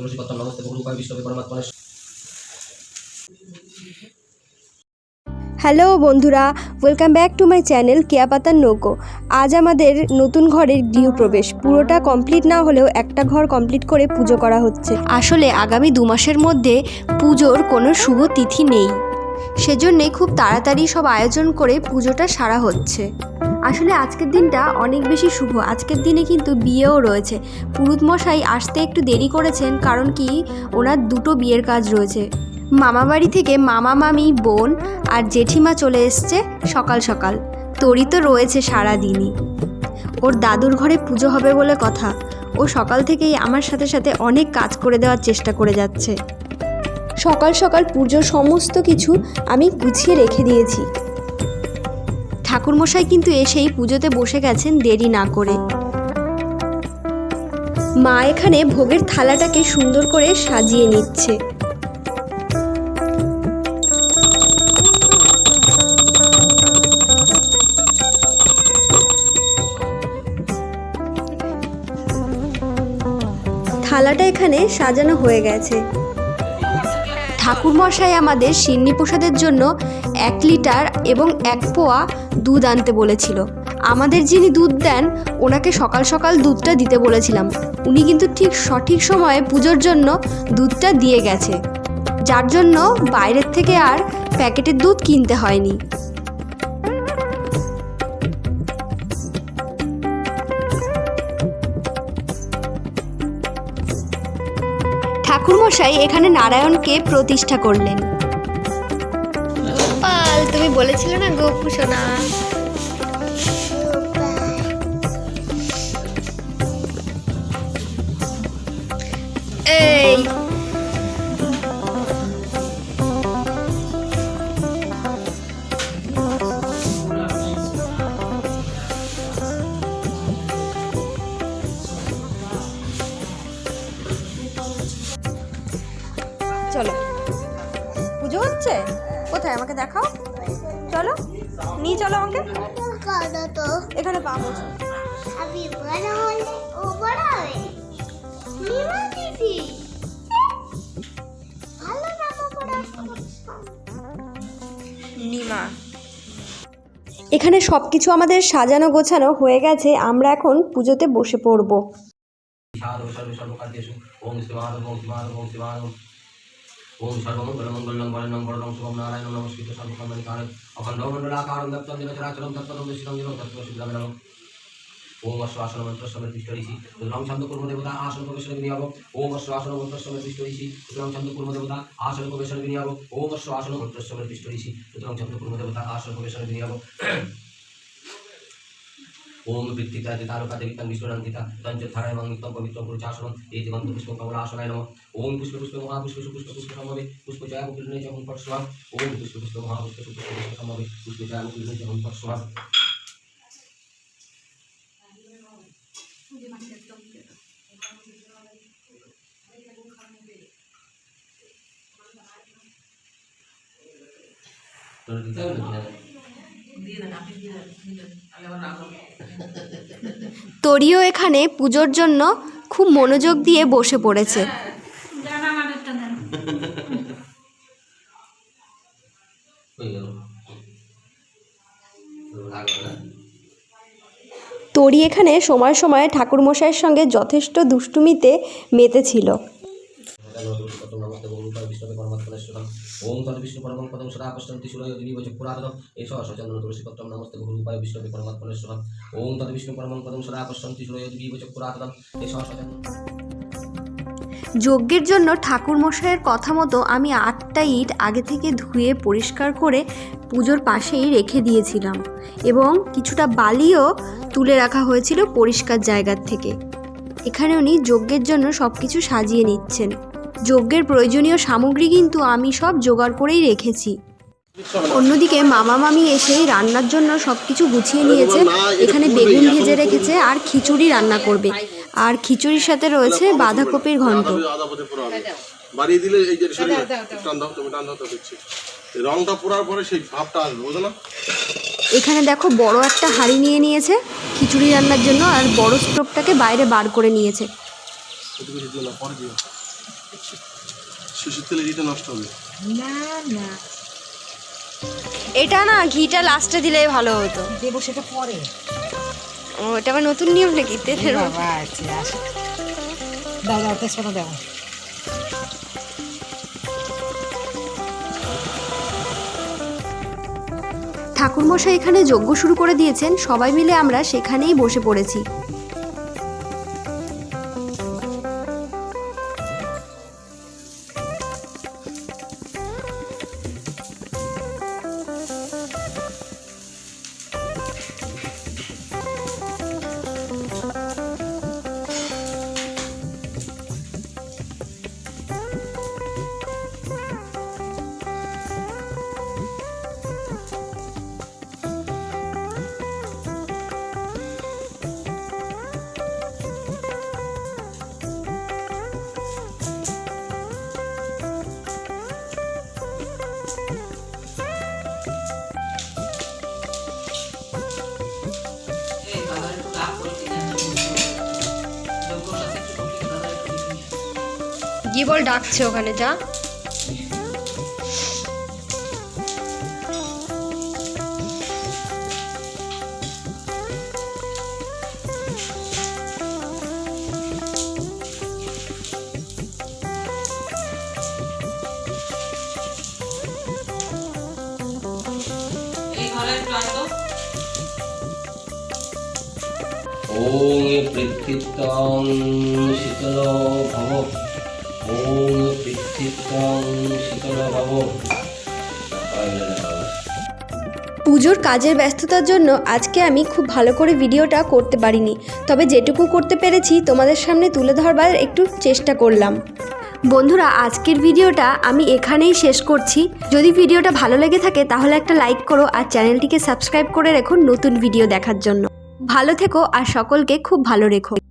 তুলসীপত্র নমস্তে বহু হ্যালো বন্ধুরা, welcome back to my channel কেয়াপাতার নৌকো। আজ আমাদের নতুন ঘরের গৃহপ্রবেশ পুরোটা কমপ্লিট না হলেও একটা ঘর কমপ্লিট করে পুজো করা হচ্ছে। আসলে আগামী দু মাসের মধ্যে পুজোর কোনো শুভ তিথি নেই। সেজন্যে খুব তাড়াতাড়ি সব আয়োজন করে পুজোটা সারা হচ্ছে। আসলে আজকের দিনটা অনেক বেশি শুভ। আজকের দিনে কিন্তু বিয়েও রয়েছে। পুরুত মশাই আসতে একটু দেরি করেছেন কারণ কি, ওনার দুটো বিয়ের কাজ রয়েছে। মামা বাড়ি থেকে মামা, মামি, বোন আর জেঠিমা চলে এসছে সকাল সকাল। তরি তো রয়েছে সারা দিনই ওর দাদুর ঘরে পুজো হবে বলে কথা। ও সকাল থেকেই আমার সাথে সাথে অনেক কাজ করে দেওয়ার চেষ্টা করে যাচ্ছে। সকাল সকাল পুজোর সমস্ত কিছু আমি গুছিয়ে রেখে দিয়েছি। ঠাকুরমশাই কিন্তু এসেই পুজোতে বসে গেছেন দেরি না করে। মা এখানে ভোগের থালাটাকে সুন্দর করে সাজিয়ে নিচ্ছে। থালাটা এখানে সাজানো হয়ে গেছে। ঠাকুরমশাই আমাদের সিন্নি প্রসাদের জন্য এক লিটার এবং এক পোয়া দুধ আনতে বলেছিল। আমাদের যিনি দুধ দেন, ওনাকে সকাল সকাল দুধটা দিতে বলেছিলাম। উনি কিন্তু ঠিক সঠিক সময়ে পুজোর জন্য দুধটা দিয়ে গেছে। যার জন্য বাইরের থেকে আর প্যাকেটের দুধ কিনতে হয়নি। ঠাকুরমশাই এখানে নারায়ণকে প্রতিষ্ঠা করলেন। পাল তুমি বলেছিলে না গোপু সোনা? চলো। পুজো হচ্ছে? কোথায়? আমাকে দেখাও। চলো। নিয়ে চলো আমাকে। এখানে পাবো নিমা। এখানে সব কিছু আমাদের সাজানো গোছানো হয়ে গেছে। আমরা এখন পুজোতে বসে পড়ব। সাধু সর্বে সর্বকার্যেষু ওম শিবানন্দ ওম শিবানন্দ ওম শিবানন্দ ওম সর্বমঙ্গলমঙ্গলং বরণং বরণং শুভম নারায়ণং নমস্কৃত সর্বকর্মাণি কারণ অখণ্ড মণ্ডলাকারং দত্তং জগচরাচরং তৎপদং দর্শিতং জগৎ তত্ত্বশিবরাম ওম অশ্বাসন মন্ত্র সমেত তিষ্ঠরিষি রং ছন্দ কুর্ম দেবতা আসন প্রবেশন বিনিয়োগ। ওম অশ্বাসন মন্ত্র সমেত তিষ্ঠরিষি রং ছন্দ কুর্ম দেবতা আসন প্রবেশন বিনিয়োগ। ওম অশ্বাসন মন্ত্র সমেত তিষ্ঠরিষি রং ছন্দ কুর্ম দেবতা আসন ওম বৃত্তিকাতে তারকাতে বিত্তাং বিষ্ণুরাঙ্কিতা তঞ্চ ধারায় এবং নিত্যম পবিত্র পুরুষাসনম এই দিগন্ত পুষ্প কমলা আসনায় নম। ওম পুষ্প পুষ্প মহাপুষ্প সুপুষ্প পুষ্প সম্ভবে পুষ্প জয় মুকুল নেই যখন পরশুয়া ওম পুষ্প পুষ্প মহাপুষ্প সুপুষ্প পুষ্প সম্ভবে পুষ্প জয় মুকুল যখন তোর দিতে হবে না তরিও এখানে পুজোর জন্য খুব মনোযোগ দিয়ে বসে পড়েছে। তরি এখানে সময় সময় ঠাকুরমশাইয়ের সঙ্গে যথেষ্ট দুষ্টুমিতে মেতেছিল। যজ্ঞের জন্য ঠাকুরমশাইয়ের কথা মতো আমি আটটা ইট আগে থেকে ধুয়ে পরিষ্কার করে পুজোর পাশেই রেখে দিয়েছিলাম এবং কিছুটা বালিও তুলে রাখা হয়েছিল পরিষ্কার জায়গার থেকে। এখানে উনি যজ্ঞের জন্য সব কিছু সাজিয়ে নিচ্ছেন। যজ্ঞের প্রয়োজনীয় সামগ্রী কিন্তু আমি সব জোগাড় করেই রেখেছি। অন্যদিকে মামা মামি এসেই রান্নার জন্য সব কিছু গুছিয়ে নিয়েছে। এখানে বেগুন ভেজে রেখেছে আর খিচুড়ি রান্না করবে। আর খিচুড়ির সাথে রয়েছে বাঁধাকপির ঘন্ট। আদা বোধে পোড়া হবে বাড়িয়ে দিলে এই যে টান দাও তুমি টান দাও তো রংটা পোড়ার পরে সেই ভাবটা আসবে বুঝো না এখানে দেখো বড় একটা হাঁড়ি নিয়ে নিয়েছে খিচুড়ি রান্নার জন্য আর বড় স্টোভটাকে বাইরে বার করে নিয়েছে। তেলে ঘিটা নষ্ট হবে। না না। এটা না ঘিটা লাস্টে দিলেই ভালো হতো। দেবো সেটা পরে। ও এটা আবার নতুন নিয়ম নাকি? তেলের? বাবা আছে আসে দাও দাও তেজপাতা দাও। ঠাকুরমশাই এখানে যজ্ঞ শুরু করে দিয়েছেন। সবাই মিলে আমরা সেখানেই বসে পড়েছি। গিয়ে বল ডাকছে ওখানে যা। ওং পৃথিত্যং শীতল ভব পুজোর কাজের ব্যস্ততার জন্য আজকে আমি খুব ভালো করে ভিডিওটা করতে পারিনি। তবে যেটুকু করতে পেরেছি তোমাদের সামনে তুলে ধরবার একটু চেষ্টা করলাম। বন্ধুরা, আজকের ভিডিওটা আমি এখানেই শেষ করছি। যদি ভিডিওটা ভালো লেগে থাকে, তাহলে একটা লাইক করো আর চ্যানেলটিকে সাবস্ক্রাইব করে রেখো নতুন ভিডিও দেখার জন্য। ভালো থেকো আর সকলকে খুব ভালো রেখো।